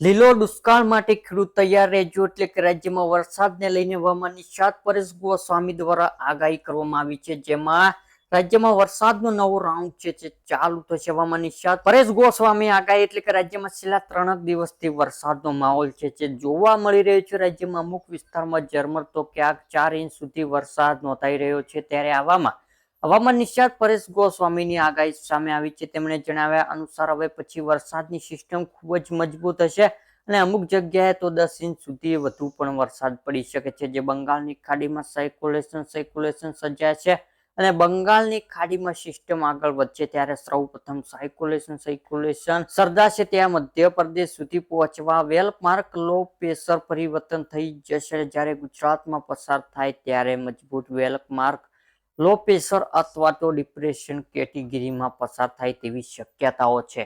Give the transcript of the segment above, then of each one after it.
લીલો દુષ્કાળ માટે ખેડૂત તૈયાર રહેજો એટલે કે રાજ્યમાં વરસાદને લઈને હવામાન નિષ્ણાત પરેશ ગોસ્વામી દ્વારા આગાહી કરવામાં આવી છે. જેમાં રાજ્યમાં વરસાદનો નવો રાઉન્ડ છે જે ચાલુ થશે. હવામાન નિષ્ણાત પરેશ ગોસ્વામી આગાહી એટલે કે રાજ્યમાં છેલ્લા ત્રણ દિવસથી વરસાદનો માહોલ છે જે જોવા મળી રહ્યો છે. રાજ્યમાં અમુક વિસ્તારમાં ઝરમર તો ક્યાંક ચાર ઇંચ સુધી વરસાદ નોંધાઈ રહ્યો છે. ત્યારે આવામાં હવામાન નિષ્ણાત પરેશ ગોસ્વામીની આગાહી સામે આવી છે. તેમણે જણાવ્યા અનુસાર હવે પછી વરસાદની સિસ્ટમ ખૂબ જ મજબૂત હશે અને અમુક જગ્યાએ તો દસ ઇંચ સુધી વધુ પણ વરસાદ પડી શકે છે. જે બંગાળની ખાડીમાં સાયકોલેશન સાયકોલેશન સર્જાય છે અને બંગાળની ખાડીમાં સિસ્ટમ આગળ વધશે ત્યારે સૌપ્રથમ સાયકોલેશન સાયકોલેશન સર્જાશે ત્યાં મધ્યપ્રદેશ સુધી પહોંચવા. વેલમાર્ક લો પ્રેશર પરિવર્તન થઈ જશે જ્યારે ગુજરાતમાં પસાર થાય ત્યારે મજબૂત વેલ માર્ક લો પ્રેશર અથવા તો ડિપ્રેશન કેટેગરીમાં પસાર થાય તેવી શક્યતાઓ છે.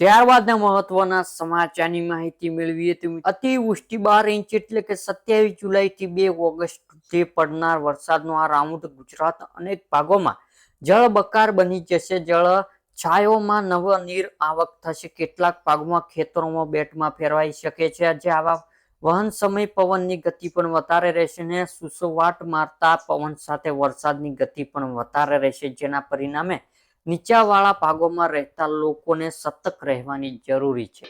ત્યારબાદના મહત્વના સમાચારની માહિતી મેળવીએ તો અતિવૃષ્ટિ બાર ઇંચ એટલે કે સત્યાવીસ જુલાઈ થી બે ઓગસ્ટ સુધી પડનાર વરસાદનો આ રાઉન્ડ ગુજરાત અનેક ભાગોમાં જળબકાર બની જશે. જળ છાયોમાં નવ નીર આવક થશે. કેટલાક ભાગમાં ખેતરોમાં બેટમાં ફેરવાઈ શકે છે. જે આવા વહન સમય પવનની ગતિ પણ વધારે રહેશે ને સુસવાટ મારતા પવન સાથે વરસાદની ગતિ પણ વધારે રહેશે, જેના પરિણામે નીચાવાળા ભાગોમાં રહેતા લોકોને સતર્ક રહેવાની જરૂરી છે.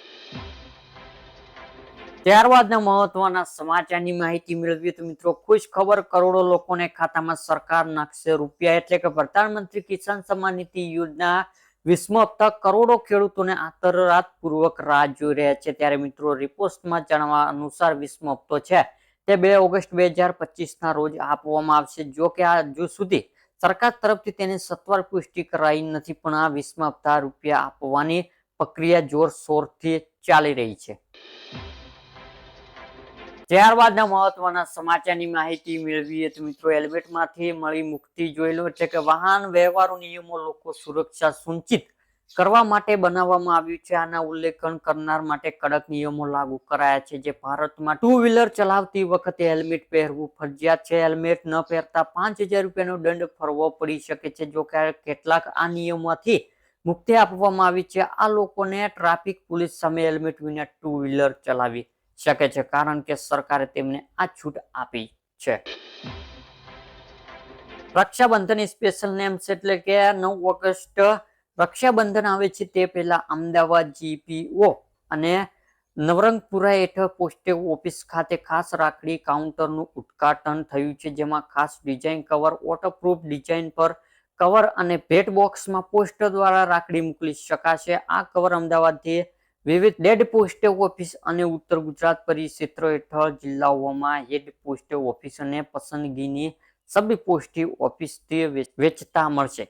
ત્યારબાદના મહત્વના સમાચારની માહિતી મેળવીએ તો મિત્રો ખુશ ખબર કરોડો લોકોને ખાતામાં સરકાર નાખશે રૂપિયા એટલે કે પ્રધાનમંત્રી કિસાન સન્માન નિધિ યોજના વીસમો હપ્તા કરોડો ખેડૂતોને આંતરરાત પૂર્વક રાહ જોઈ રહ્યા છે. ત્યારે મિત્રો, રિપોર્ટમાં જણાવવા અનુસાર વીસમો હપ્તો છે તે બે ઓગસ્ટ બે હજાર ના રોજ આપવામાં આવશે. જો કે આ હજુ સુધી સરકાર તરફથી તેની સત્વર પુષ્ટિ કરાઈ નથી, પણ આ વીસમા હપ્તા રૂપિયા આપવાની પ્રક્રિયા જોરશોરથી ચાલી રહી છે. ત્યારબાદના મહત્વના સમાચારની માહિતી મેળવીએ તો મિત્રો, હેલ્મેટમાંથી મળી મુક્તિ જોઈ લો. એટલે કે વાહન, વ્યવહારો, નિયમો લોકો સુરક્ષા સુનિશ્ચિત કરવા માટે બનાવવામાં આવ્યું છે. આના ઉલ્લેખન કરનાર માટે કડક નિયમો લાગુ કરાયા છે. જે ભારતમાં ટુ વ્હીલર ચલાવતી વખતે હેલ્મેટ પહેરવું ફરજિયાત છે. હેલ્મેટ ન પહેરતા પાંચ હજાર રૂપિયાનો દંડ ફરવો પડી શકે છે. જો કે કેટલાક આ નિયમોથી મુક્તિ આપવામાં આવી છે. આ લોકોને ટ્રાફિક પોલીસ સામે હેલ્મેટ વિના ટુ વ્હીલર ચલાવી શકે છે કારણ કે સરકારે તેમને આ છૂટ આપી છે. રક્ષાબંધન સ્પેશિયલ નેમ્સ એટલે કે નવ ઓગસ્ટ રક્ષાબંધન આવે છે તે પહેલા અમદાવાદ જીપીઓ અને નવરંગપુરા હેઠળ પોસ્ટે ઓફિસ ખાતે ખાસ રાખડી કાઉન્ટરનું ઉદ્ઘાટન થયું છે, જેમાં ખાસ ડિઝાઇન કવર વોટરપ્રૂફ ડિઝાઇન પર કવર અને ભેટ બોક્સમાં પોસ્ટ દ્વારા રાખડી મોકલી શકાશે. આ કવર અમદાવાદથી વિવિધ ડેડ પોસ્ટ ઓફિસ અને ઉત્તર ગુજરાત પરિક્ષેત્ર હેઠળ જિલ્લાઓમાં હેડ પોસ્ટ ઓફિસ અને પસંદગીની સબ પોસ્ટ ઓફિસથી વેચતા મળશે.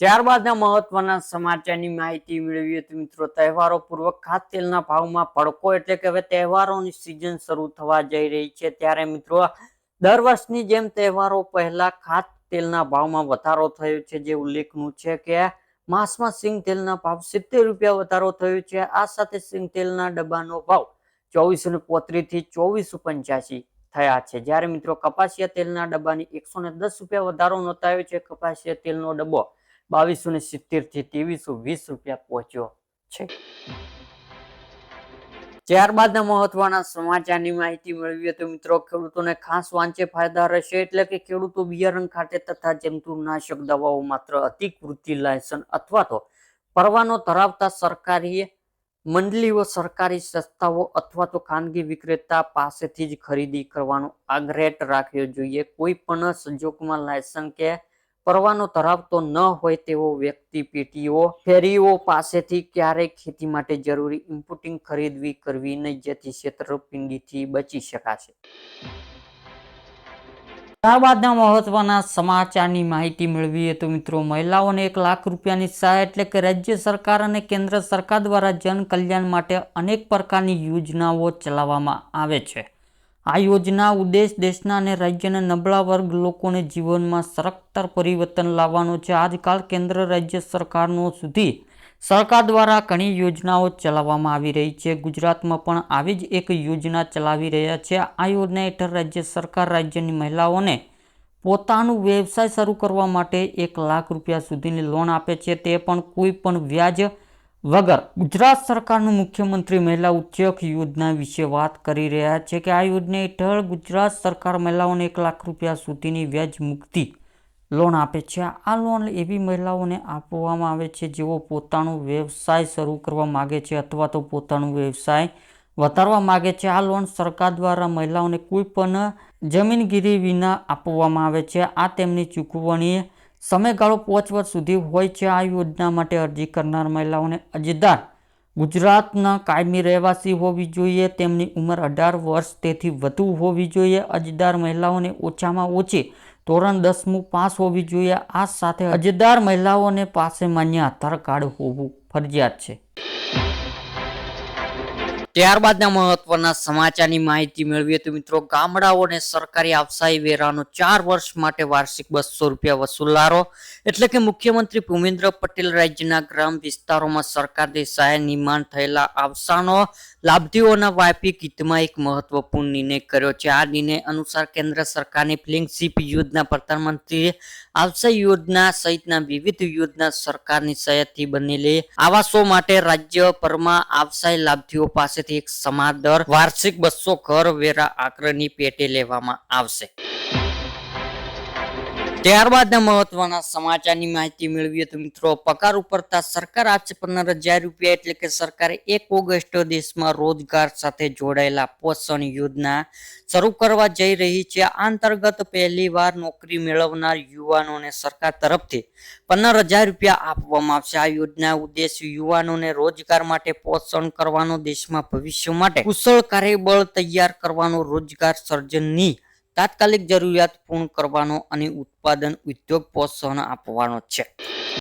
ત્યારબાદના મહત્વના સમાચારની માહિતી મેળવીએ તો મિત્રો તહેવારો પૂર્વક ખાદ્ય તેલના ભાવમાં ભડકો એટલે કે હવે તહેવારોની સિઝન શરૂ થવા જઈ રહી છે. ત્યારે મિત્રો, દર વર્ષની જેમ તહેવારો પહેલા ખાદ તેલના ભાવમાં વધારો થયો છે. જે ઉલ્લેખનું છે કે માંસમાં સિંગ તેલના ભાવ સિત્તેર રૂપિયા વધારો થયો છે. આ સાથે સિંગ તેલના ડબ્બાનો ભાવ ચોવીસો ને પોત્રીસથી ચોવીસો પંચ્યાસી થયા છે. જ્યારે મિત્રો કપાસિયા તેલના ડબ્બાની એકસો ને દસ રૂપિયા વધારો નોંધાયો છે. કપાસિયા તેલનો ડબ્બો બાવીસો ને સિત્તેરથી ત્રેવીસો વીસ રૂપિયા પહોંચ્યો છે. ત્યારબાદના મહત્વના સમાચારની માહિતી મેળવીએ તો મિત્રો, ખેડૂતોને ખાસ વાંચે ફાયદા રહેશે એટલે કે ખેડૂતો બિયારણ ખાતે તથા જંતુનાશક દવાઓ માત્ર અતિકૃતિ લાયસન્સ અથવા તો પરવાનો ધરાવતા સરકારી મંડળીઓ સરકારી સંસ્થાઓ અથવા તો ખાનગી વિક્રેતા પાસેથી જ ખરીદી કરવાનો આગ્રહ રાખ્યો જોઈએ. કોઈ પણ સંજોગમાં લાયસન્સ કે પરવાનો ધરાવતો ન હોય તેવો વ્યક્તિ પેટીઓ ફેરીઓ પાસેથી ક્યારેય ખેતી માટે જરૂરી ઇનપુટિંગ ખરીદવી કરવી નહીં જેથી છેતરપિંડીથી બચી શકાશે. ત્યારબાદના મહત્વના સમાચારની માહિતી મેળવીએ તો મિત્રો, મહિલાઓને એક લાખ રૂપિયાની સહાય એટલે કે રાજ્ય સરકાર અને કેન્દ્ર સરકાર દ્વારા જન કલ્યાણ માટે અનેક પ્રકારની યોજનાઓ ચલાવવામાં આવે છે. આ યોજના ઉદ્દેશ દેશના અને રાજ્યના નબળા વર્ગ લોકોને જીવનમાં સરકતર પરિવર્તન લાવવાનો છે. આજકાલ કેન્દ્ર રાજ્ય સરકારનો સુધી સરકાર દ્વારા ઘણી યોજનાઓ ચલાવવામાં આવી રહી છે. ગુજરાતમાં પણ આવી જ એક યોજના ચલાવી રહ્યા છે. આ યોજના હેઠળ રાજ્ય સરકાર રાજ્યની મહિલાઓને પોતાનું વ્યવસાય શરૂ કરવા માટે એક લાખ રૂપિયા સુધીની લોન આપે છે. તે પણ કોઈ પણ વ્યાજ વગર ગુજરાત સરકારનું મુખ્યમંત્રી મહિલા ઉદ્યોગ યોજના વિશે વાત કરી રહ્યા છે કે આ યોજના હેઠળ ગુજરાત સરકાર મહિલાઓને એક લાખ રૂપિયા સુધીની વ્યાજ મુક્તિ લોન આપે છે. આ લોન એવી મહિલાઓને આપવામાં આવે છે જેઓ પોતાનો વ્યવસાય શરૂ કરવા માગે છે અથવા તો પોતાનો વ્યવસાય વધારવા માગે છે. આ લોન સરકાર દ્વારા મહિલાઓને કોઈ પણ જમીનગીરી વિના આપવામાં આવે છે. આ તેમની ચૂકવણી સમયગાળો પાંચ વર્ષ સુધી હોય છે. આ યોજના માટે અરજી કરનાર મહિલાઓને અરજદાર ગુજરાતના કાયમી રહેવાસી હોવી જોઈએ. તેમની ઉંમર અઢાર વર્ષ તેથી વધુ હોવી જોઈએ. અરજદાર મહિલાઓને ઓછામાં ઓછી ધોરણ દસમું પાસ હોવી જોઈએ. આ સાથે અરજદાર મહિલાઓને પાસે માન્ય આધાર કાર્ડ હોવું ફરજિયાત છે. ત્યારબાદના મહત્વના સમાચારની માહિતી મેળવીએ તો મિત્રો ગામડાઓને સરકારી આવસાય વેરાનો ચાર વર્ષ માટે વાર્ષિક બસો રૂપિયા વસૂલારો. એટલે કે મુખ્યમંત્રી ભૂમેન્દ્ર પટેલ રાજ્યના ગ્રામ વિસ્તારોમાં સરકારની સહાય નિર્માણ થયેલા આવસાનો લાભાર્થીઓના વાર્ષિક હિતમાં એક મહત્વપૂર્ણ નિર્ણય કર્યો છે. આ નિર્ણય અનુસાર કેન્દ્ર સરકારની ફ્લિંગશીપ યોજના પ્રધાનમંત્રી આવસાય યોજના સહિતના વિવિધ યોજના સરકારની સહાયથી બનેલી આવાસો માટે રાજ્યભરમાં આવસાય લાભાર્થીઓ પાસેથી એક સમાદર વાર્ષિક બસો ઘર વેરા આગ્રહની પેટે લેવામાં આવશે. ત્યારબાદના મહત્વના સમાચારની માહિતી મેળવીએ તો મિત્રો, પગાર ઉપરતા સરકાર આપશે પંદર હજાર રૂપિયા એટલે કે સરકારે એક ઓગસ્ટ દેશમાં રોજગાર સાથે જોડાયેલા પોષણ યોજના શરૂ કરવા જઈ રહી છે. આ અંતર્ગત પહેલી વાર નોકરી મેળવનાર યુવાનોને સરકાર તરફથી પંદર હજાર રૂપિયા આપવામાં આવશે. આ યોજના ઉદ્દેશ યુવાનોને રોજગાર માટે પોષણ કરવાનો, દેશમાં ભવિષ્ય માટે કુશળ કાર્યબળ તૈયાર કરવાનો, રોજગાર સર્જનની તાત્કાલિક જરૂરિયાત પૂર્ણ કરવાનો અને ઉત્પાદન ઉદ્યોગ પ્રોત્સાહન આપવાનો છે.